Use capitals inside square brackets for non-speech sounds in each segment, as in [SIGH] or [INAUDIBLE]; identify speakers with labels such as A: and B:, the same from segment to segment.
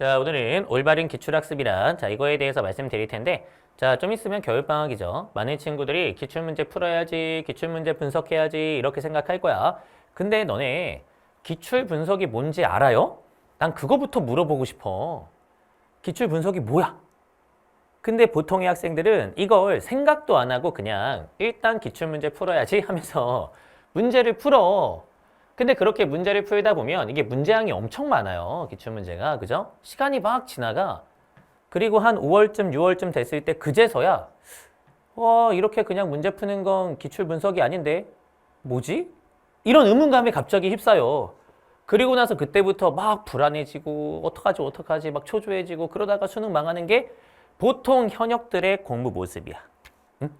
A: 자, 오늘은 올바른 기출학습이란 자, 이거에 대해서 말씀드릴 텐데 자, 좀 있으면 겨울방학이죠. 많은 친구들이 기출문제 풀어야지, 기출문제 분석해야지 이렇게 생각할 거야. 근데 너네 기출 분석이 뭔지 알아요? 난 그거부터 물어보고 싶어. 기출 분석이 뭐야? 근데 보통의 학생들은 이걸 생각도 안 하고 그냥 일단 기출문제 풀어야지 [LAUGHS] 하면서 문제를 풀어. 근데 그렇게 문제를 풀다 보면 이게 문제량이 엄청 많아요. 기출문제가. 그죠? 시간이 막 지나가. 그리고 한 5월쯤, 6월쯤 됐을 때 그제서야 와, 이렇게 그냥 문제 푸는 건 기출 분석이 아닌데 뭐지? 이런 의문감에 갑자기 휩싸여. 그리고 나서 그때부터 막 불안해지고 어떡하지 어떡하지 막 초조해지고 그러다가 수능 망하는 게 보통 현역들의 공부 모습이야. 응?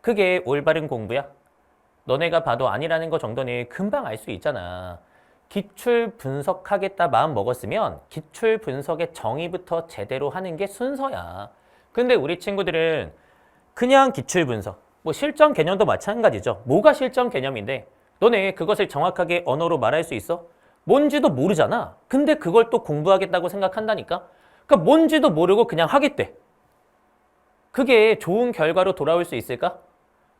A: 그게 올바른 공부야? 너네가 봐도 아니라는 거 정도는 금방 알 수 있잖아. 기출 분석하겠다 마음 먹었으면 기출 분석의 정의부터 제대로 하는 게 순서야. 근데 우리 친구들은 그냥 기출 분석, 뭐 실전 개념도 마찬가지죠. 뭐가 실전 개념인데 너네 그것을 정확하게 언어로 말할 수 있어? 뭔지도 모르잖아. 근데 그걸 또 공부하겠다고 생각한다니까? 그러니까 뭔지도 모르고 그냥 하겠대. 그게 좋은 결과로 돌아올 수 있을까?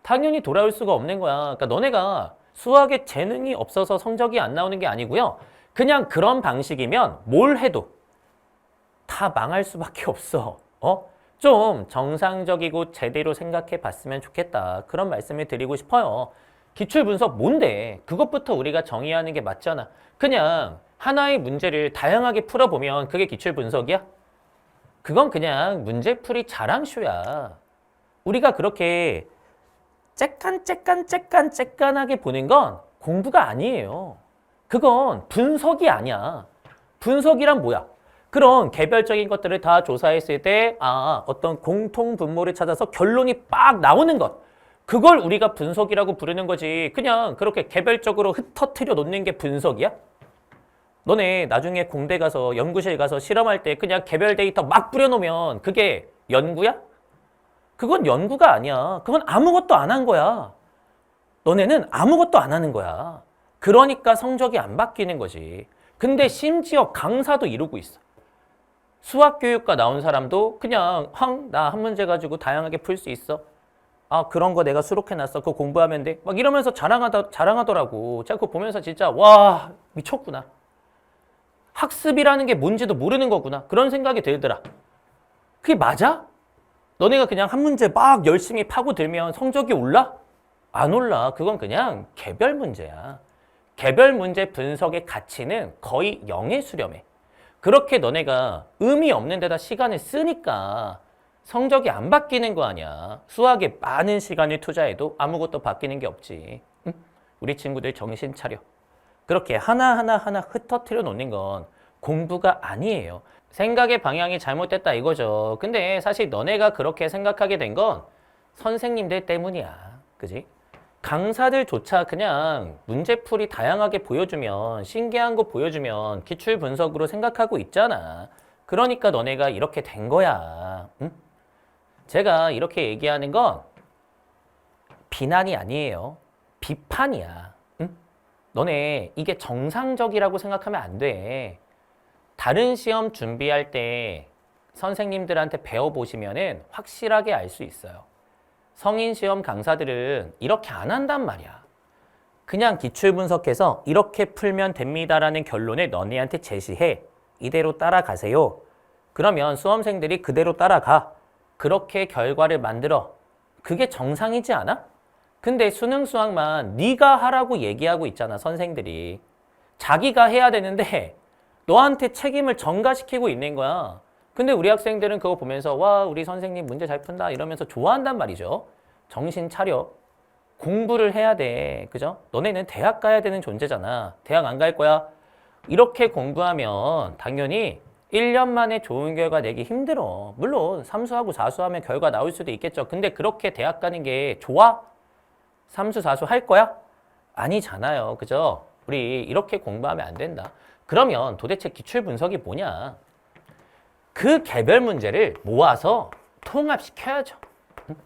A: 당연히 돌아올 수가 없는 거야. 그러니까 너네가 수학에 재능이 없어서 성적이 안 나오는 게 아니고요. 그냥 그런 방식이면 뭘 해도 다 망할 수밖에 없어. 어? 좀 정상적이고 제대로 생각해 봤으면 좋겠다. 그런 말씀을 드리고 싶어요. 기출 분석 뭔데? 그것부터 우리가 정의하는 게 맞잖아. 그냥 하나의 문제를 다양하게 풀어보면 그게 기출 분석이야? 그건 그냥 문제풀이 자랑쇼야. 우리가 그렇게 째깐 째깐 째깐 째깐하게 보는 건 공부가 아니에요. 그건 분석이 아니야. 분석이란 뭐야? 그런 개별적인 것들을 다 조사했을 때, 아, 어떤 공통 분모를 찾아서 결론이 빡 나오는 것. 그걸 우리가 분석이라고 부르는 거지. 그냥 그렇게 개별적으로 흩어뜨려 놓는 게 분석이야? 너네 나중에 공대 가서 연구실 가서 실험할 때 그냥 개별 데이터 막 뿌려놓으면 그게 연구야? 그건 연구가 아니야. 그건 아무것도 안 한 거야. 너네는 아무것도 안 하는 거야. 그러니까 성적이 안 바뀌는 거지. 근데 심지어 강사도 이루고 있어. 수학교육과 나온 사람도 그냥 황, 나 한 문제 가지고 다양하게 풀 수 있어. 아, 그런 거 내가 수록해놨어. 그거 공부하면 돼. 막 이러면서 자랑하다, 자랑하더라고. 제가 그거 보면서 진짜, 와, 미쳤구나. 학습이라는 게 뭔지도 모르는 거구나. 그런 생각이 들더라. 그게 맞아? 너네가 그냥 한 문제 막 열심히 파고들면 성적이 올라? 안 올라. 그건 그냥 개별 문제야. 개별 문제 분석의 가치는 거의 0에 수렴해. 그렇게 너네가 의미 없는 데다 시간을 쓰니까 성적이 안 바뀌는 거 아니야. 수학에 많은 시간을 투자해도 아무것도 바뀌는 게 없지. 응? 우리 친구들 정신 차려. 그렇게 하나하나 하나 흩어뜨려 놓는 건 공부가 아니에요. 생각의 방향이 잘못됐다 이거죠. 근데 사실 너네가 그렇게 생각하게 된 건 선생님들 때문이야. 그지? 강사들조차 그냥 문제풀이 다양하게 보여주면 신기한 거 보여주면 기출 분석으로 생각하고 있잖아. 그러니까 너네가 이렇게 된 거야. 응? 제가 이렇게 얘기하는 건 비난이 아니에요. 비판이야. 응? 너네 이게 정상적이라고 생각하면 안 돼. 다른 시험 준비할 때 선생님들한테 배워보시면은 확실하게 알 수 있어요. 성인 시험 강사들은 이렇게 안 한단 말이야. 그냥 기출 분석해서 이렇게 풀면 됩니다라는 결론을 너네한테 제시해. 이대로 따라가세요. 그러면 수험생들이 그대로 따라가. 그렇게 결과를 만들어. 그게 정상이지 않아? 근데 수능 수학만 네가 하라고 얘기하고 있잖아, 선생들이. 자기가 해야 되는데 너한테 책임을 전가시키고 있는 거야. 근데 우리 학생들은 그거 보면서 와, 우리 선생님 문제 잘 푼다 이러면서 좋아한단 말이죠. 정신 차려. 공부를 해야 돼. 그죠? 너네는 대학 가야 되는 존재잖아. 대학 안 갈 거야. 이렇게 공부하면 당연히 1년 만에 좋은 결과 내기 힘들어. 물론 삼수하고 사수하면 결과 나올 수도 있겠죠. 근데 그렇게 대학 가는 게 좋아? 삼수, 사수 할 거야? 아니잖아요. 그죠? 우리 이렇게 공부하면 안 된다. 그러면 도대체 기출 분석이 뭐냐? 그 개별 문제를 모아서 통합시켜야죠. 응?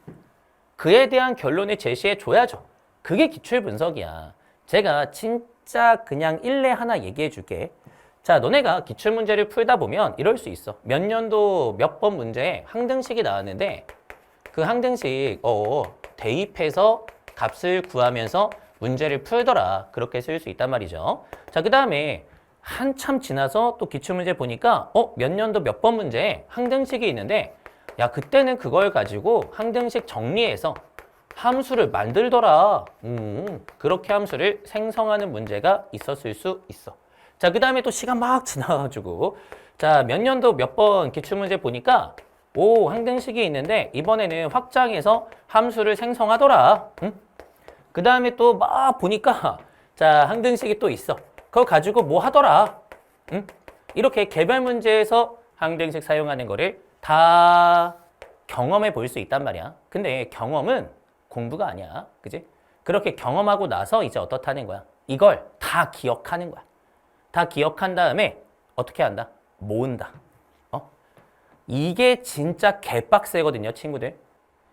A: 그에 대한 결론을 제시해 줘야죠. 그게 기출 분석이야. 제가 진짜 그냥 일례 하나 얘기해 줄게. 자, 너네가 기출 문제를 풀다 보면 이럴 수 있어. 몇 년도 몇 번 문제에 항등식이 나왔는데 그 항등식 어, 대입해서 값을 구하면서 문제를 풀더라. 그렇게 쓸 수 있단 말이죠. 자, 그 다음에 한참 지나서 또 기출문제 보니까 어, 몇 년도 몇 번 문제에 항등식이 있는데 야, 그때는 그걸 가지고 항등식 정리해서 함수를 만들더라. 음, 그렇게 함수를 생성하는 문제가 있었을 수 있어. 자, 그 다음에 또 시간 막 지나가지고 자, 몇 년도 몇 번 기출문제 보니까 오, 항등식이 있는데 이번에는 확장해서 함수를 생성하더라. 응? 그 다음에 또 막 보니까 자, 항등식이 또 있어. 그거 가지고 뭐 하더라. 응? 이렇게 개별 문제에서 항등식 사용하는 거를 다 경험해 볼 수 있단 말이야. 근데 경험은 공부가 아니야. 그지? 그렇게 경험하고 나서 이제 어떻다는 거야? 이걸 다 기억하는 거야. 다 기억한 다음에 어떻게 한다? 모은다. 어? 이게 진짜 개빡세거든요, 친구들.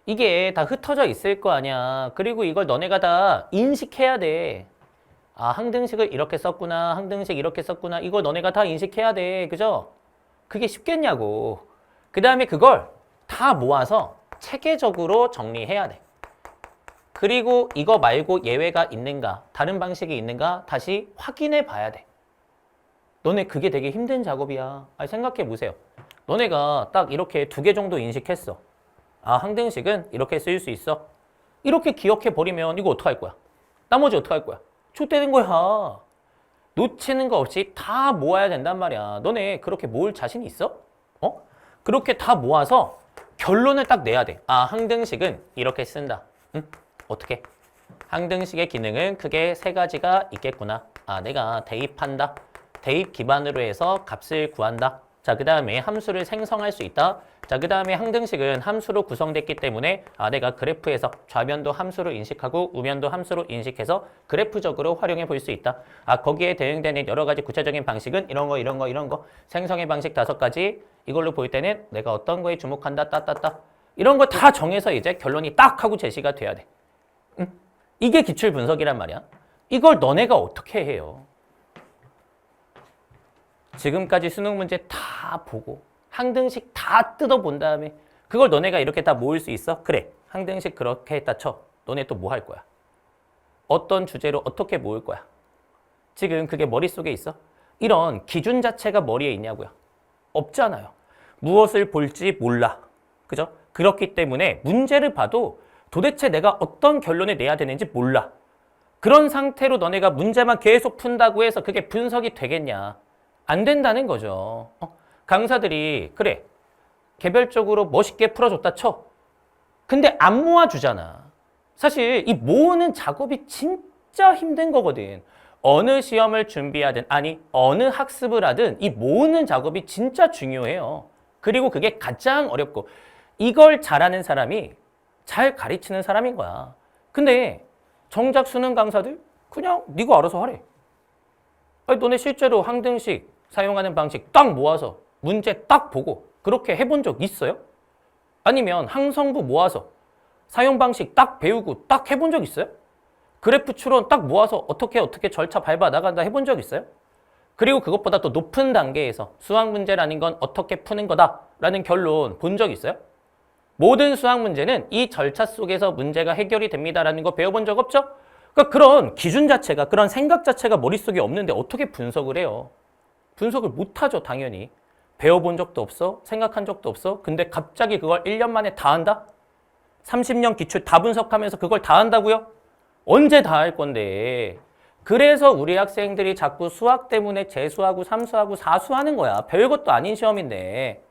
A: 이게 다 흩어져 있을 거 아니야. 그리고 이걸 너네가 다 인식해야 돼. 아, 항등식을 이렇게 썼구나. 항등식 이렇게 썼구나. 이걸 너네가 다 인식해야 돼. 그죠? 그게 쉽겠냐고. 그 다음에 그걸 다 모아서 체계적으로 정리해야 돼. 그리고 이거 말고 예외가 있는가, 다른 방식이 있는가 다시 확인해 봐야 돼. 너네 그게 되게 힘든 작업이야. 아니, 생각해 보세요. 너네가 딱 이렇게 두 개 정도 인식했어. 아, 항등식은 이렇게 쓰일 수 있어. 이렇게 기억해 버리면 이거 어떡할 거야? 나머지 어떡할 거야? 좆되는 거야. 놓치는 거 없이 다 모아야 된단 말이야. 너네 그렇게 모을 자신 있어? 어? 그렇게 다 모아서 결론을 딱 내야 돼. 아, 항등식은 이렇게 쓴다. 응? 어떻게? 항등식의 기능은 크게 세 가지가 있겠구나. 아, 내가 대입한다. 대입 기반으로 해서 값을 구한다. 자, 그 다음에 함수를 생성할 수 있다. 자, 그 다음에 항등식은 함수로 구성됐기 때문에 아, 내가 그래프에서 좌변도 함수로 인식하고 우변도 함수로 인식해서 그래프적으로 활용해 볼 수 있다. 아, 거기에 대응되는 여러 가지 구체적인 방식은 이런 거, 이런 거, 이런 거. 생성의 방식 다섯 가지. 이걸로 볼 때는 내가 어떤 거에 주목한다, 따따따. 이런 거 다 정해서 이제 결론이 딱 하고 제시가 돼야 돼. 응? 이게 기출 분석이란 말이야. 이걸 너네가 어떻게 해요? 지금까지 수능 문제 다 보고 항등식 다 뜯어본 다음에 그걸 너네가 이렇게 다 모을 수 있어? 그래. 항등식 그렇게 했다 쳐. 너네 또 뭐 할 거야? 어떤 주제로 어떻게 모을 거야? 지금 그게 머릿속에 있어? 이런 기준 자체가 머리에 있냐고요? 없잖아요. 무엇을 볼지 몰라. 그죠? 그렇기 때문에 문제를 봐도 도대체 내가 어떤 결론을 내야 되는지 몰라. 그런 상태로 너네가 문제만 계속 푼다고 해서 그게 분석이 되겠냐? 안 된다는 거죠. 어? 강사들이 그래 개별적으로 멋있게 풀어줬다 쳐. 근데 안 모아주잖아. 사실 이 모으는 작업이 진짜 힘든 거거든. 어느 시험을 준비하든 아니 어느 학습을 하든 이 모으는 작업이 진짜 중요해요. 그리고 그게 가장 어렵고 이걸 잘하는 사람이 잘 가르치는 사람인 거야. 근데 정작 수능 강사들 그냥 네가 알아서 하래. 아니 너네 실제로 항등식 사용하는 방식 딱 모아서 문제 딱 보고 그렇게 해본 적 있어요? 아니면 항성부 모아서 사용 방식 딱 배우고 딱 해본 적 있어요? 그래프 추론 딱 모아서 어떻게 어떻게 절차 밟아 나간다 해본 적 있어요? 그리고 그것보다 또 높은 단계에서 수학 문제라는 건 어떻게 푸는 거다라는 결론 본 적 있어요? 모든 수학 문제는 이 절차 속에서 문제가 해결이 됩니다라는 거 배워본 적 없죠? 그러니까 그런 기준 자체가 그런 생각 자체가 머릿속에 없는데 어떻게 분석을 해요? 분석을 못하죠 당연히 배워본 적도 없어? 생각한 적도 없어? 근데 갑자기 그걸 1년 만에 다 한다? 30년 기출 다 분석하면서 그걸 다 한다고요? 언제 다 할 건데? 그래서 우리 학생들이 자꾸 수학 때문에 재수하고 삼수하고 사수하는 거야. 별것도 아닌 시험인데.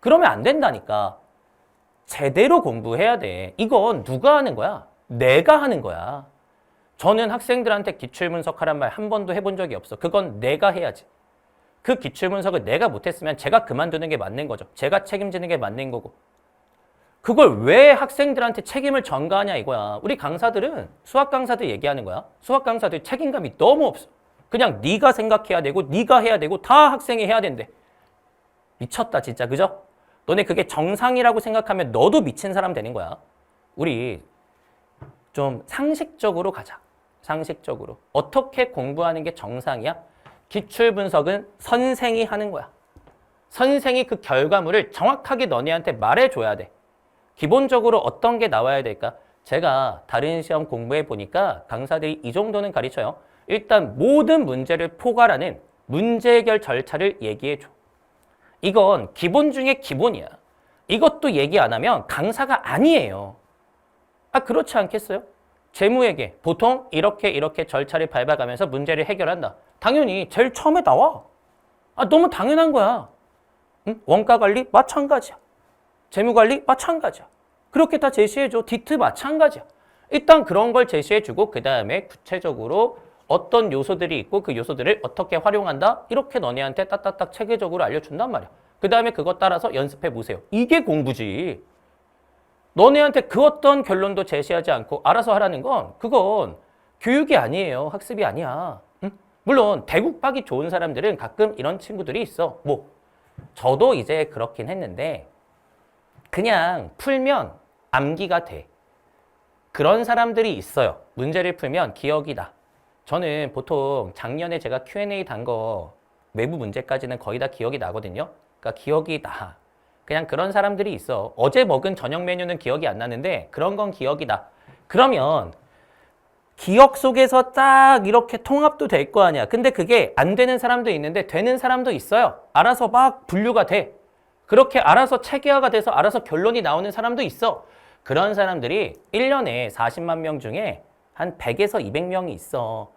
A: 그러면 안 된다니까. 제대로 공부해야 돼. 이건 누가 하는 거야? 내가 하는 거야. 저는 학생들한테 기출 분석하란 말 한 번도 해본 적이 없어. 그건 내가 해야지 그 기출 분석을 내가 못했으면 제가 그만두는 게 맞는 거죠. 제가 책임지는 게 맞는 거고. 그걸 왜 학생들한테 책임을 전가하냐 이거야. 우리 강사들은 수학 강사들 얘기하는 거야. 수학 강사들 책임감이 너무 없어. 그냥 네가 생각해야 되고 네가 해야 되고 다 학생이 해야 된대. 미쳤다 진짜 그죠? 너네 그게 정상이라고 생각하면 너도 미친 사람 되는 거야. 우리 좀 상식적으로 가자. 상식적으로. 어떻게 공부하는 게 정상이야? 기출 분석은 선생이 하는 거야. 선생이 그 결과물을 정확하게 너네한테 말해줘야 돼. 기본적으로 어떤 게 나와야 될까? 제가 다른 시험 공부해 보니까 강사들이 이 정도는 가르쳐요. 일단 모든 문제를 포괄하는 문제 해결 절차를 얘기해 줘. 이건 기본 중에 기본이야. 이것도 얘기 안 하면 강사가 아니에요. 아, 그렇지 않겠어요? 재무회계 보통 이렇게 이렇게 절차를 밟아가면서 문제를 해결한다. 당연히 제일 처음에 나와. 아, 너무 당연한 거야. 응? 원가 관리 마찬가지야. 재무 관리 마찬가지야. 그렇게 다 제시해줘. 디트 마찬가지야. 일단 그런 걸 제시해주고 그 다음에 구체적으로 어떤 요소들이 있고 그 요소들을 어떻게 활용한다? 이렇게 너네한테 딱딱딱 체계적으로 알려준단 말이야. 그 다음에 그것 따라서 연습해 보세요. 이게 공부지. 너네한테 그 어떤 결론도 제시하지 않고 알아서 하라는 건 그건 교육이 아니에요. 학습이 아니야. 응? 물론 대국박이 좋은 사람들은 가끔 이런 친구들이 있어. 뭐 저도 이제 그렇긴 했는데 그냥 풀면 암기가 돼. 그런 사람들이 있어요. 문제를 풀면 기억이 나. 저는 보통 작년에 제가 Q&A 단 거 외부 문제까지는 거의 다 기억이 나거든요. 그러니까 기억이 나. 그냥 그런 사람들이 있어. 어제 먹은 저녁 메뉴는 기억이 안 나는데 그런 건 기억이 나. 그러면 기억 속에서 딱 이렇게 통합도 될 거 아니야. 근데 그게 안 되는 사람도 있는데 되는 사람도 있어요. 알아서 막 분류가 돼. 그렇게 알아서 체계화가 돼서 알아서 결론이 나오는 사람도 있어. 그런 사람들이 1년에 40만 명 중에 한 100에서 200명이 있어.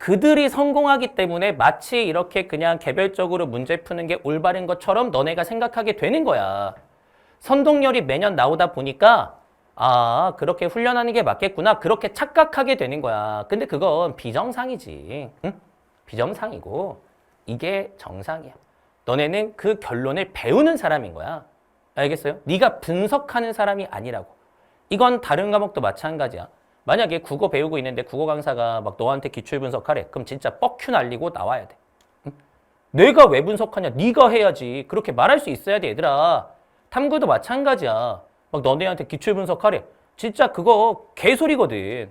A: 그들이 성공하기 때문에 마치 이렇게 그냥 개별적으로 문제 푸는 게 올바른 것처럼 너네가 생각하게 되는 거야. 선동열이 매년 나오다 보니까 아, 그렇게 훈련하는 게 맞겠구나. 그렇게 착각하게 되는 거야. 근데 그건 비정상이지. 응? 비정상이고 이게 정상이야. 너네는 그 결론을 배우는 사람인 거야. 알겠어요? 네가 분석하는 사람이 아니라고. 이건 다른 과목도 마찬가지야. 만약에 국어 배우고 있는데 국어 강사가 막 너한테 기출 분석하래. 그럼 진짜 뻑큐 날리고 나와야 돼. 응? 내가 왜 분석하냐? 네가 해야지. 그렇게 말할 수 있어야 돼, 얘들아. 탐구도 마찬가지야. 막 너네한테 기출 분석하래. 진짜 그거 개소리거든.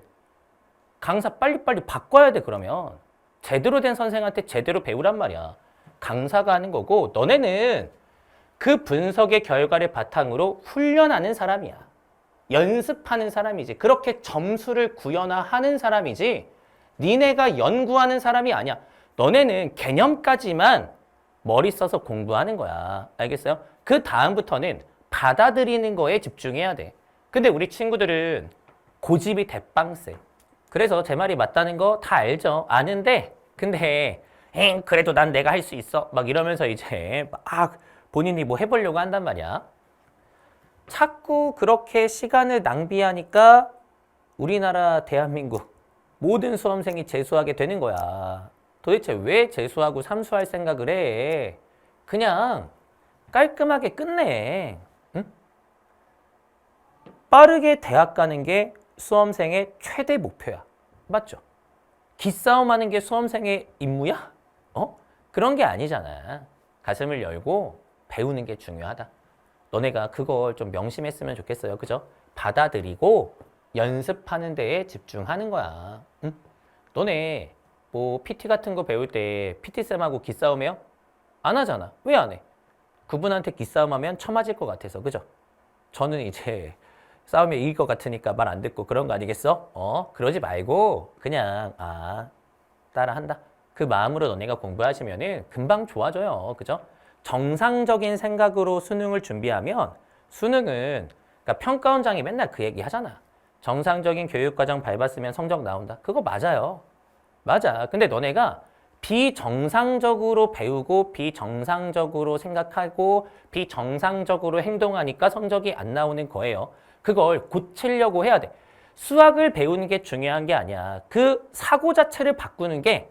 A: 강사 빨리빨리 바꿔야 돼, 그러면. 제대로 된 선생한테 제대로 배우란 말이야. 강사가 하는 거고, 너네는 그 분석의 결과를 바탕으로 훈련하는 사람이야. 연습하는 사람이지. 그렇게 점수를 구현하는 사람이지. 니네가 연구하는 사람이 아니야. 너네는 개념까지만 머리 써서 공부하는 거야. 알겠어요? 그 다음부터는 받아들이는 거에 집중해야 돼. 근데 우리 친구들은 고집이 대빵세. 그래서 제 말이 맞다는 거 다 알죠. 아는데 근데 엥 그래도 난 내가 할 수 있어. 막 이러면서 이제 막 본인이 뭐 해보려고 한단 말이야. 자꾸 그렇게 시간을 낭비하니까 우리나라 대한민국 모든 수험생이 재수하게 되는 거야. 도대체 왜 재수하고 삼수할 생각을 해? 그냥 깔끔하게 끝내. 응? 빠르게 대학 가는 게 수험생의 최대 목표야. 맞죠? 기싸움 하는 게 수험생의 임무야? 어? 그런 게 아니잖아. 가슴을 열고 배우는 게 중요하다. 너네가 그걸 좀 명심했으면 좋겠어요. 그죠? 받아들이고 연습하는 데에 집중하는 거야. 응? 너네 뭐 PT 같은 거 배울 때 PT쌤하고 기싸움 해요? 안 하잖아. 왜 안 해? 그분한테 기싸움하면 처맞을 것 같아서. 그죠? 저는 이제 [LAUGHS] 싸움에 이길 것 같으니까 말 안 듣고 그런 거 아니겠어? 어? 그러지 말고 그냥 아 따라한다. 그 마음으로 너네가 공부하시면은 금방 좋아져요. 그죠? 정상적인 생각으로 수능을 준비하면 수능은 그러니까 평가원장이 맨날 그 얘기 하잖아. 정상적인 교육과정 밟았으면 성적 나온다. 그거 맞아요. 맞아. 근데 너네가 비정상적으로 배우고 비정상적으로 생각하고 비정상적으로 행동하니까 성적이 안 나오는 거예요. 그걸 고치려고 해야 돼. 수학을 배우는 게 중요한 게 아니야. 그 사고 자체를 바꾸는 게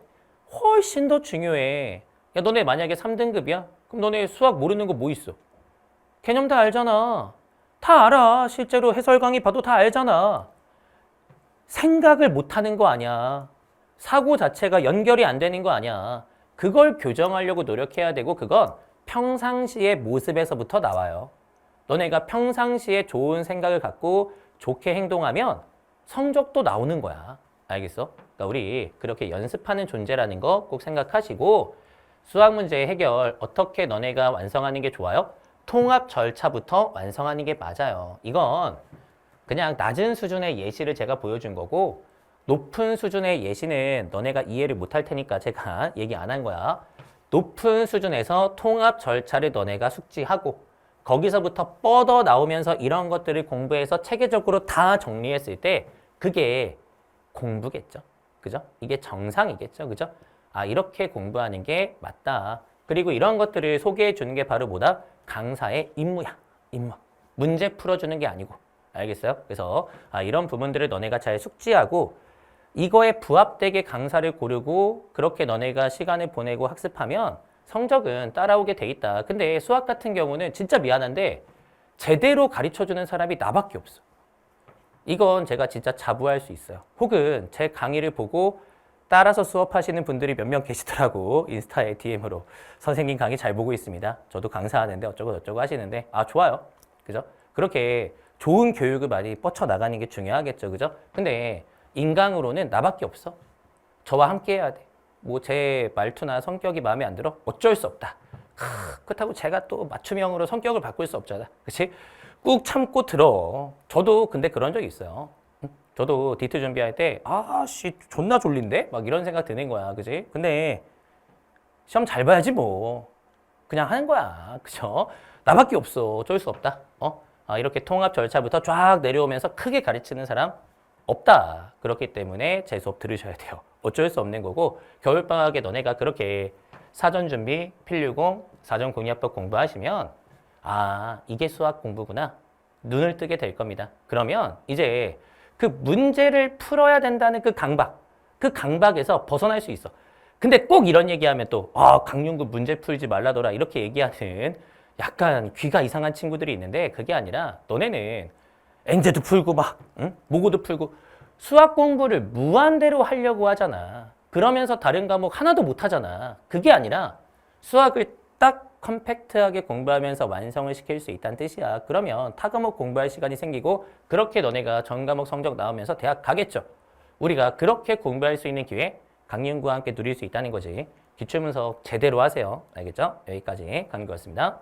A: 훨씬 더 중요해. 야, 너네 만약에 3등급이야? 그럼 너네 수학 모르는 거 뭐 있어? 개념 다 알잖아. 다 알아. 실제로 해설 강의 봐도 다 알잖아. 생각을 못 하는 거 아니야. 사고 자체가 연결이 안 되는 거 아니야. 그걸 교정하려고 노력해야 되고 그건 평상시의 모습에서부터 나와요. 너네가 평상시에 좋은 생각을 갖고 좋게 행동하면 성적도 나오는 거야. 알겠어? 그러니까 우리 그렇게 연습하는 존재라는 거 꼭 생각하시고 수학 문제 해결 어떻게 너네가 완성하는 게 좋아요? 통합 절차부터 완성하는 게 맞아요. 이건 그냥 낮은 수준의 예시를 제가 보여준 거고 높은 수준의 예시는 너네가 이해를 못할 테니까 제가 [LAUGHS] 얘기 안 한 거야. 높은 수준에서 통합 절차를 너네가 숙지하고 거기서부터 뻗어 나오면서 이런 것들을 공부해서 체계적으로 다 정리했을 때 그게 공부겠죠. 그죠? 이게 정상이겠죠. 그죠? 아, 이렇게 공부하는 게 맞다. 그리고 이런 것들을 소개해 주는 게 바로 뭐다? 강사의 임무야. 임무. 문제 풀어주는 게 아니고. 알겠어요? 그래서 아, 이런 부분들을 너네가 잘 숙지하고 이거에 부합되게 강사를 고르고 그렇게 너네가 시간을 보내고 학습하면 성적은 따라오게 돼 있다. 근데 수학 같은 경우는 진짜 미안한데 제대로 가르쳐주는 사람이 나밖에 없어. 이건 제가 진짜 자부할 수 있어요. 혹은 제 강의를 보고 따라서 수업하시는 분들이 몇 명 계시더라고. 인스타에 DM으로. 선생님 강의 잘 보고 있습니다. 저도 강사하는데 어쩌고 저쩌고 하시는데 아 좋아요. 그죠? 그렇게 좋은 교육을 많이 뻗쳐 나가는 게 중요하겠죠. 그죠? 근데 인강으로는 나밖에 없어. 저와 함께 해야 돼. 뭐 제 말투나 성격이 마음에 안 들어? 어쩔 수 없다. 크, 그렇다고 제가 또 맞춤형으로 성격을 바꿀 수 없잖아. 그치? 꾹 참고 들어. 저도 근데 그런 적이 있어요. 응? 저도 디트 준비할 때, 아, 씨, 존나 졸린데? 막 이런 생각 드는 거야. 그지? 근데 시험 잘 봐야지 뭐. 그냥 하는 거야. [LAUGHS] 그죠? 나밖에 없어. 어쩔 수 없다. 어? 아, 이렇게 통합 절차부터 쫙 내려오면서 크게 가르치는 사람 없다. 그렇기 때문에 제 수업 들으셔야 돼요. 어쩔 수 없는 거고 겨울방학에 너네가 그렇게 사전 준비, 필류공, 사전 공략법 공부하시면 아 이게 수학 공부구나 눈을 뜨게 될 겁니다. 그러면 이제 그 문제를 풀어야 된다는 그 강박, 그 강박에서 벗어날 수 있어. 근데 꼭 이런 얘기하면 또 아, 강윤구 문제 풀지 말라더라 이렇게 얘기하는 약간 귀가 이상한 친구들이 있는데 그게 아니라 너네는 엔제도 풀고 막 응? 모고도 풀고 수학 공부를 무한대로 하려고 하잖아. 그러면서 다른 과목 하나도 못 하잖아. 그게 아니라 수학을 딱 컴팩트하게 공부하면서 완성을 시킬 수 있다는 뜻이야. 그러면 타 과목 공부할 시간이 생기고 그렇게 너네가 전 과목 성적 나오면서 대학 가겠죠. 우리가 그렇게 공부할 수 있는 기회 강윤구와 함께 누릴 수 있다는 거지. 기출문서 제대로 하세요. 알겠죠? 여기까지 강윤구였습니다.